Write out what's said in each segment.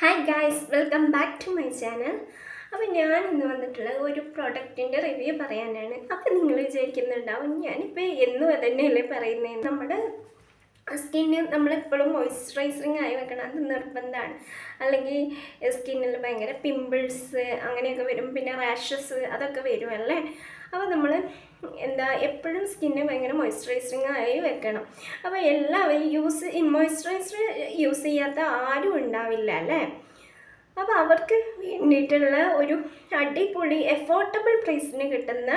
Hi guys welcome back to my channel അപ്പോൾ ഞാൻ ഇന്ന് വന്നിട്ടുള്ള ഒരു പ്രോഡക്റ്റിന്റെ റിവ്യൂ പറയാനാണ്. അപ്പോൾ നിങ്ങൾ വിചാരിക്കുന്നുണ്ടാവും ഞാനിപ്പോൾ എന്നും അതന്നെയല്ലേ പറയുന്നത് നമ്മുടെ സ്കിന്ന് നമ്മളെപ്പോഴും മോയ്സ്ചറൈസിങ് ആയി വെക്കണം അത് നിർബന്ധമാണ്. അല്ലെങ്കിൽ സ്കിന്നിൽ ഭയങ്കര പിമ്പിൾസ് അങ്ങനെയൊക്കെ വരും പിന്നെ റാഷസ് അതൊക്കെ വരും അല്ലേ? അപ്പോൾ നമ്മൾ എന്താ എപ്പോഴും സ്കിന്ന് ഭയങ്കര മോയ്സ്ചറൈസിങ് ആയി വെക്കണം. അപ്പോൾ എല്ലാവരും യൂസ് മോയ്സ്ചറൈസർ യൂസ് ചെയ്യാത്ത ആരും ഉണ്ടാവില്ല അല്ലേ? അപ്പോൾ അവർക്ക് വേണ്ടിയിട്ടുള്ള ഒരു അടിപൊളി എഫോർഡബിൾ പ്രൈസിന് കിട്ടുന്ന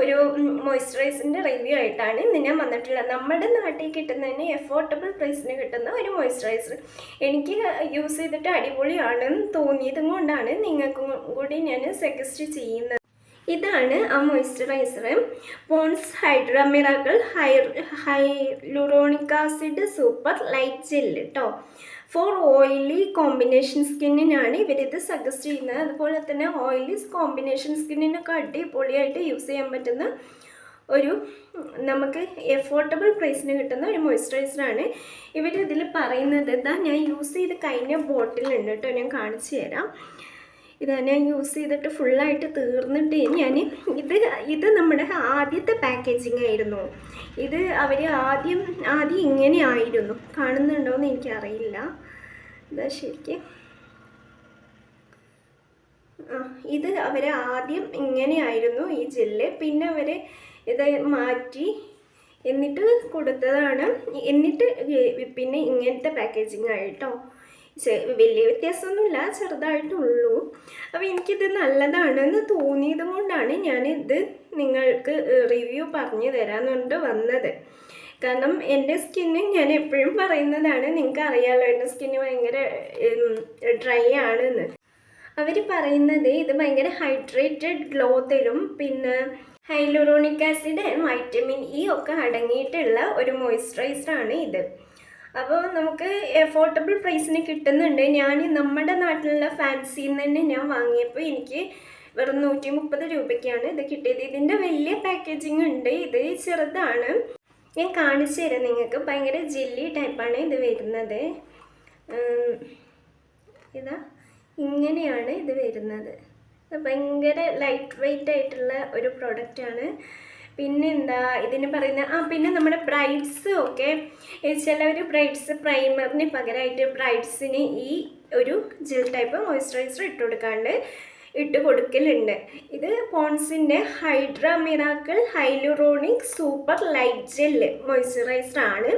ഒരു മോയ്സ്ചറൈസറിന്റെ റിവ്യൂ ആയിട്ടാണ് ഇന്ന് ഞാൻ വന്നിട്ടുള്ളത്. നമ്മുടെ നാട്ടിൽ കിട്ടുന്നതിന് എഫോർഡബിൾ പ്രൈസിന് കിട്ടുന്ന ഒരു മോയ്സ്ചറൈസർ എനിക്ക് യൂസ് ചെയ്തിട്ട് അടിപൊളിയാണെന്ന് തോന്നിയതും കൊണ്ടാണ് നിങ്ങൾക്കും കൂടി ഞാൻ സജസ്റ്റ് ചെയ്യുന്നത്. ഇതാണ് ആ moisturiser Pond's hydra miracle high hyaluronic acid super light gel കേട്ടോ ഫോർ ഓയിലി കോമ്പിനേഷൻ സ്കിന്നിനാണ് ഇവരിത് സജസ്റ്റ് ചെയ്യുന്നത്. അതുപോലെ തന്നെ ഓയിലി കോമ്പിനേഷൻ സ്കിന്നിനൊക്കെ അടിപൊളിയായിട്ട് യൂസ് ചെയ്യാൻ പറ്റുന്ന ഒരു നമുക്ക് എഫോർഡബിൾ പ്രൈസിന് കിട്ടുന്ന ഒരു മോയ്സ്ചറൈസറാണ് ഇവർ ഇതിൽ പറയുന്നത് ഇതാ ഞാൻ യൂസ് ചെയ്ത് കഴിഞ്ഞ ബോട്ടിലുണ്ട് കേട്ടോ ഞാൻ കാണിച്ചു തരാം. ഇതാ ഞാൻ യൂസ് ചെയ്തിട്ട് ഫുള്ളായിട്ട് തീർന്നിട്ട് ഞാൻ ഇത് ഇത് നമ്മുടെ ആദ്യത്തെ പാക്കേജിങ് ആയിരുന്നു. ഇത് അവർ ആദ്യം ആദ്യം ഇങ്ങനെ ആയിരുന്നു. കാണുന്നുണ്ടോ എന്ന് എനിക്കറിയില്ല ശരിക്കും. ആ ഇത് അവർ ആദ്യം ഇങ്ങനെയായിരുന്നു ഈ ജെല്ല് പിന്നെ അവർ ഇത് മാറ്റി എന്നിട്ട് കൊടുത്തതാണ്. എന്നിട്ട് പിന്നെ ഇങ്ങനത്തെ പാക്കേജിങ് ആയിട്ടോ വലിയ വ്യത്യാസമൊന്നുമില്ല ചെറുതായിട്ടുള്ളൂ. അപ്പോൾ എനിക്കിത് നല്ലതാണെന്ന് തോന്നിയത് കൊണ്ടാണ് ഞാനിത് നിങ്ങൾക്ക് റിവ്യൂ പറഞ്ഞു തരാമെന്നുകൊണ്ട് വന്നത്. കാരണം എന്റെ സ്കിന്ന് ഞാൻ എപ്പോഴും പറയുന്നതാണ് നിങ്ങൾക്ക് അറിയാമല്ലോ എന്റെ സ്കിന്ന് ഭയങ്കര ഡ്രൈ ആണെന്ന്. അവർ പറയുന്നത് ഇത് ഭയങ്കര ഹൈഡ്രേറ്റഡ് ഗ്ലോ തരും പിന്നെ ഹൈലുറോണിക് ആസിഡ് വൈറ്റമിൻ ഇ ഒക്കെ അടങ്ങിയിട്ടുള്ള ഒരു മോയ്സ്ചറൈസറാണ് ഇത്. അപ്പോൾ നമുക്ക് എഫോർഡബിൾ പ്രൈസിന് കിട്ടുന്നുണ്ട്. ഞാൻ നമ്മുടെ നാട്ടിലുള്ള ഫാൻസിയിൽ നിന്ന് തന്നെ ഞാൻ വാങ്ങിയപ്പോൾ എനിക്ക് വെറും നൂറ്റി മുപ്പത് രൂപയ്ക്കാണ് ഇത് കിട്ടിയത്. ഇതിന്റെ വലിയ പാക്കേജിങ് ഉണ്ട്. ഇത് ചെറുതാണ്. ഞാൻ കാണിച്ചു തരാം. നിങ്ങൾക്ക് ഭയങ്കര ജെല്ലി ടൈപ്പാണ് ഇത് വരുന്നത്. ഇതാ ഇങ്ങനെയാണ് ഇത് വരുന്നത്. ഭയങ്കര ലൈറ്റ് വെയ്റ്റ് ആയിട്ടുള്ള ഒരു പ്രൊഡക്റ്റാണ് പിന്നെ എന്താ ഇതിന് പറയുന്ന ആ പിന്നെ നമ്മുടെ ബ്രൈഡ്സ് ഒക്കെ ചിലവർ ബ്രൈഡ്സ് പ്രൈമറിന് പകരമായിട്ട് ബ്രൈഡ്സിന് ഈ ഒരു ജെൽ ടൈപ്പ് മോയ്സ്ചറൈസർ ഇട്ട് കൊടുക്കാണ്ട് ഇട്ട് കൊടുക്കലുണ്ട്. ഇത് പോൺസിന്റെ hydra miracle hyaluronic super light gel moisturizer ആണ്.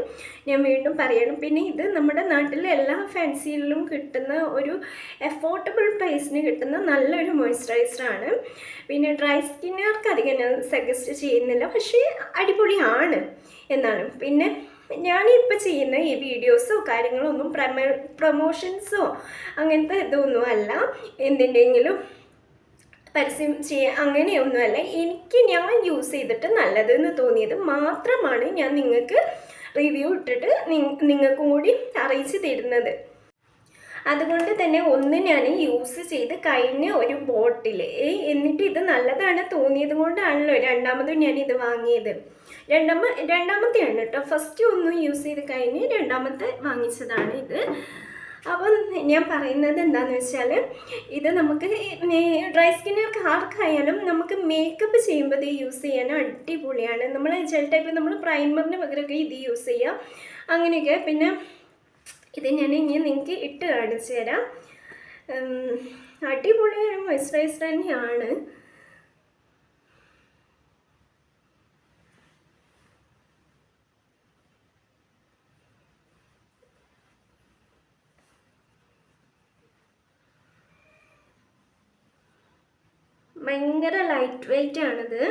ഞാൻ വീണ്ടും പറയണം. പിന്നെ ഇത് നമ്മുടെ നാട്ടിലെ എല്ലാ ഫാൻസിയിലും കിട്ടുന്ന ഒരു എഫോർഡബിൾ പ്രൈസിന് കിട്ടുന്ന നല്ലൊരു മോയ്സ്ചറൈസർ ആണ്. പിന്നെ ഡ്രൈ സ്കിന്നുകാർക്ക് അധികം ഞാൻ സജസ്റ്റ് ചെയ്യുന്നില്ല. പക്ഷേ അടിപൊളിയാണ് എന്നാണ്. പിന്നെ ഞാനിപ്പോൾ ചെയ്യുന്ന ഈ വീഡിയോസോ കാര്യങ്ങളോ ഒന്നും പ്രമോ പ്രൊമോഷൻസോ അങ്ങനത്തെ ഇതൊന്നും അല്ല. എന്തിന്റെങ്കിലും പരസ്യം ചെയ്യുക അങ്ങനെയൊന്നുമല്ല. എനിക്ക് ഞാൻ യൂസ് ചെയ്തിട്ട് നല്ലതെന്ന് തോന്നിയത് മാത്രമാണ് ഞാൻ നിങ്ങൾക്ക് റിവ്യൂ ഇട്ടിട്ട് നിങ്ങൾക്കും കൂടി അറിയിച്ചു തരുന്നത്. അതുകൊണ്ട് തന്നെ ഒന്ന് ഞാൻ യൂസ് ചെയ്ത് കഴിഞ്ഞ ഒരു ബോട്ടിൽ എന്നിട്ട് ഇത് നല്ലതാണ് തോന്നിയത് കൊണ്ടാണല്ലോ രണ്ടാമത് ഞാൻ ഇത് വാങ്ങിയത്. രണ്ടാമ രണ്ടാമത്തെയാണ് കേട്ടോ. ഫസ്റ്റ് ഒന്നും യൂസ് ചെയ്ത് കഴിഞ്ഞ് രണ്ടാമത്തെ വാങ്ങിച്ചതാണ് ഇത്. അപ്പം ഞാൻ പറയുന്നത് എന്താണെന്ന് വെച്ചാൽ ഇത് നമുക്ക് ഡ്രൈ സ്കിന്നുകാർക്ക് ആർക്കായാലും നമുക്ക് മേക്കപ്പ് ചെയ്യുമ്പോൾ ഇത് യൂസ് ചെയ്യാനും അടിപൊളിയാണ്. നമ്മൾ ജെൽ ടൈപ്പ് നമ്മൾ പ്രൈമറിന് പകരമൊക്കെ ഇത് യൂസ് ചെയ്യാം. അങ്ങനെയൊക്കെ. പിന്നെ ഇത് ഞാൻ ഇനി നിങ്ങൾക്ക് ഇട്ട് കാണിച്ചു തരാം. അടിപൊളി മോയ്സ്ചറൈസർ തന്നെയാണ്. ഭയങ്കര ലൈറ്റ് വെയിറ്റ് ആണിത്.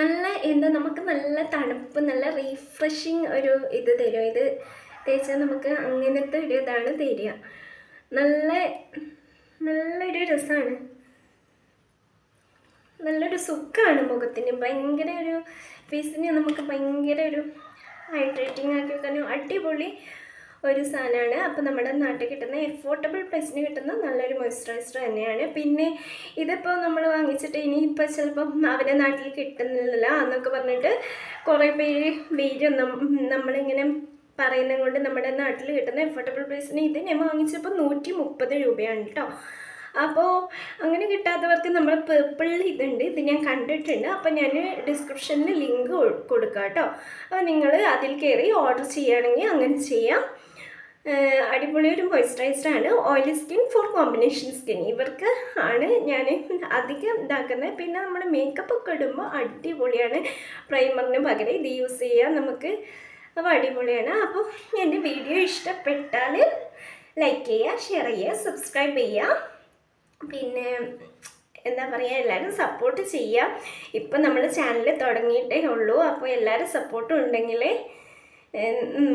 നല്ല എന്താ നമുക്ക് നല്ല തണുപ്പ് നല്ല റീഫ്രഷിങ് ഒരു ഇത് തരും. ഇത് തേച്ചാൽ നമുക്ക് അങ്ങനത്തെ ഒരു ഇതാണ് തരിക. നല്ല നല്ലൊരു രസമാണ് നല്ലൊരു സുഖമാണ് മുഖത്തിന്. ഭയങ്കര ഒരു ഫേസിന് നമുക്ക് ഭയങ്കര ഒരു ഹൈഡ്രേറ്റിംഗ് ആക്കി വെക്കാനും അടിപൊളി ഒരു സാധനമാണ്. അപ്പോൾ നമ്മുടെ നാട്ടിൽ കിട്ടുന്ന എഫോർഡബിൾ പ്രൈസിന് കിട്ടുന്ന നല്ലൊരു മോയ്സ്ചറൈസർ തന്നെയാണ്. പിന്നെ ഇതിപ്പോൾ നമ്മൾ വാങ്ങിച്ചിട്ട് ഇനിയിപ്പോൾ ചിലപ്പം അവരുടെ നാട്ടിൽ കിട്ടുന്നില്ല എന്നൊക്കെ പറഞ്ഞിട്ട് കുറേ പേര് വീഡിയോ നമ്മളിങ്ങനെ പറയുന്നത് കൊണ്ട് നമ്മുടെ നാട്ടിൽ കിട്ടുന്ന എഫോർഡബിൾ പ്രൈസിന് ഇത് ഞാൻ വാങ്ങിച്ചപ്പോൾ നൂറ്റി മുപ്പത് രൂപയാണ് കേട്ടോ. അപ്പോൾ അങ്ങനെ കിട്ടാത്തവർക്ക് നമ്മൾ പേപ്പിൾ ഇതുണ്ട്. ഇത് ഞാൻ കണ്ടിട്ടുണ്ട്. അപ്പോൾ ഞാൻ ഡിസ്ക്രിപ്ഷനിൽ ലിങ്ക് കൊടുക്കാം കേട്ടോ. അപ്പോൾ നിങ്ങൾ അതിൽ കയറി ഓർഡർ ചെയ്യുകയാണെങ്കിൽ അങ്ങനെ ചെയ്യാം. അടിപൊളി ഒരു ആണ് oily skin for combination skin ഇവർക്ക് ആണ് ഞാൻ അധികം ഇതാക്കുന്നത്. പിന്നെ നമ്മുടെ മേക്കപ്പ് ഒക്കെ ഇടുമ്പോൾ അടിപൊളിയാണ്. പ്രൈമറിന് പകരം ഇത് യൂസ് ചെയ്യാം. നമുക്ക് അപ്പോൾ അടിപൊളിയാണ്. അപ്പോൾ എന്റെ വീഡിയോ ഇഷ്ടപ്പെട്ടാൽ ലൈക്ക് ചെയ്യുക ഷെയർ ചെയ്യുക സബ്സ്ക്രൈബ് ചെയ്യുക. പിന്നെ എന്താ പറയുക എല്ലാവരും സപ്പോർട്ട് ചെയ്യുക. ഇപ്പം നമ്മൾ ചാനൽ തുടങ്ങിയിട്ടേ ഉള്ളൂ. അപ്പോൾ എല്ലാവരും സപ്പോർട്ടും ഉണ്ടെങ്കിൽ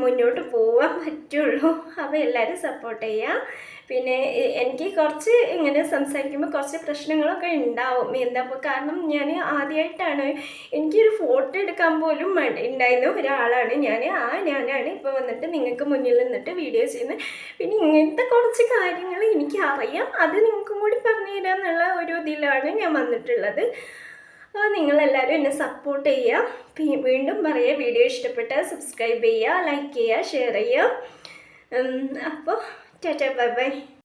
മുന്നോട്ട് പോവാൻ പറ്റുള്ളൂ. അപ്പോൾ എല്ലാവരും സപ്പോർട്ട് ചെയ്യുക പിന്നെ എനിക്ക് കുറച്ച് ഇങ്ങനെ സംസാരിക്കുമ്പോൾ കുറച്ച് പ്രശ്നങ്ങളൊക്കെ ഉണ്ടാവും. എന്താ കാരണം ഞാൻ ആദ്യമായിട്ടാണ് എനിക്കൊരു ഫോട്ടോ എടുക്കാൻ പോലും ഉണ്ടായിരുന്ന. ഒരാളാണ് ഞാൻ ആ ഞാനാണ് ഇപ്പോൾ വന്നിട്ട് നിങ്ങൾക്ക് മുന്നിൽ നിന്നിട്ട് വീഡിയോ ചെയ്യുന്നത്. പിന്നെ ഇങ്ങനത്തെ കുറച്ച് കാര്യങ്ങൾ എനിക്ക് അറിയാം അത് നിങ്ങൾക്കും കൂടി പറഞ്ഞു തരാമെന്നുള്ള ഒരു ഇതിലാണ് ഞാൻ വന്നിട്ടുള്ളത്. അപ്പോൾ നിങ്ങളെല്ലാവരും എന്നെ സപ്പോർട്ട് ചെയ്യുക. വീണ്ടും പറയുക വീഡിയോ ഇഷ്ടപ്പെട്ടാൽ സബ്സ്ക്രൈബ് ചെയ്യുക ലൈക്ക് ചെയ്യുക ഷെയർ ചെയ്യുക. അപ്പോൾ ടാറ്റ ബൈ ബൈ